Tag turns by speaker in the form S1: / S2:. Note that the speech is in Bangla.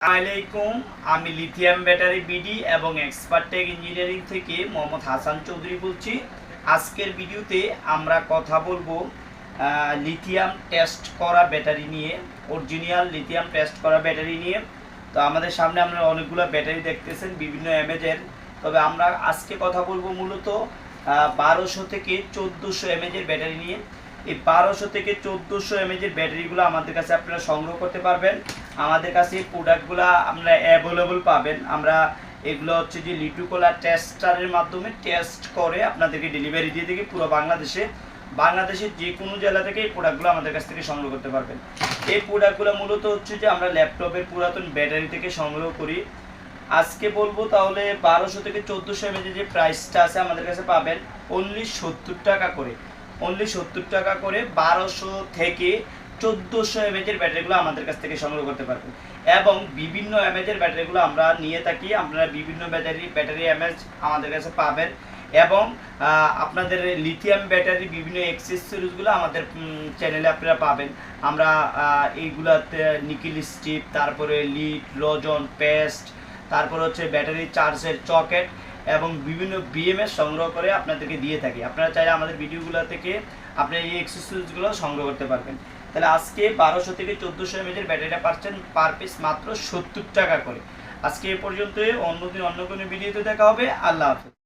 S1: আলাইকুম, আমি লিথিয়াম ব্যাটারি বিডি এবং এক্সপার্ট ইঞ্জিনিয়ারিং থেকে মোহাম্মদ হাসান চৌধুরী বলছি। আজকের ভিডিওতে আমরা কথা বলব লিথিয়াম টেস্ট করা ব্যাটারি নিয়ে, অরিজিনাল লিথিয়াম টেস্ট করা ব্যাটারি নিয়ে। তো আমাদের সামনে আমরা অনেকগুলো ব্যাটারি দেখতেছেন, বিভিন্ন এমএজের। তবে আমরা আজকে কথা বলব মূলত বারোশো থেকে চোদ্দোশো এমএজের ব্যাটারি নিয়ে। এই বারোশো থেকে চোদ্দোশো এমএজের ব্যাটারিগুলো আমাদের কাছে আপনারা সংগ্রহ করতে পারবেন। আমাদের কাছে এই প্রোডাক্টগুলো আমরা অ্যাভেলেবল পাবেন। আমরা এগুলো হচ্ছে যে লিটুকোলা টেস্টারের মাধ্যমে টেস্ট করে আপনাদেরকে ডেলিভারি দিয়ে থেকে পুরো বাংলাদেশে। বাংলাদেশের যে কোনো জেলা থেকে এই প্রোডাক্টগুলো আমাদের কাছ থেকে সংগ্রহ করতে পারবেন। এই প্রোডাক্টগুলো মূলত হচ্ছে যে আমরা ল্যাপটপের পুরাতন ব্যাটারি থেকে সংগ্রহ করি। আজকে বলব তাহলে বারোশো থেকে চোদ্দোশো এমএজের যে প্রাইসটা আছে আমাদের কাছে পাবেন অনলি সত্তর টাকা করে। অনলি সত্তর টাকা করে বারোশো থেকে চোদ্দোশো এমএজের ব্যাটারিগুলো আমাদের কাছ থেকে সংগ্রহ করতে পারবেন। এবং বিভিন্ন এমএজের ব্যাটারিগুলো আমরা নিয়ে থাকি, আপনারা বিভিন্ন ব্যাটারি ব্যাটারি এমএজ আমাদের কাছে পাবেন। এবং আপনাদের লিথিয়াম ব্যাটারি বিভিন্ন এক্সেসরিজগুলো আমাদের চ্যানেলে আপনারা পাবেন। আমরা এইগুলাতে নিকিল স্টিপ তারপরে লিড রজন পেস্ট তারপর হচ্ছে ব্যাটারি চার্জের চকেট এবং বিভিন্ন বিএমএস সংগ্রহ করে আপনাদেরকে দিয়ে থাকি। আপনারা চাইলে আমাদের ভিডিওগুলো থেকে আপনি এই এক্সারসাইজগুলো সংগ্রহ করতে পারবেন। তাহলে আজকে বারোশো থেকে চোদ্দোশো এমএজের ব্যাটারিটা পাচ্ছেন পার পিস মাত্র সত্তর টাকা করে। আজকে এ পর্যন্ত অন্যদিন অন্য কোনো ভিডিওতে দেখা হবে। আল্লাহ হাফেজ।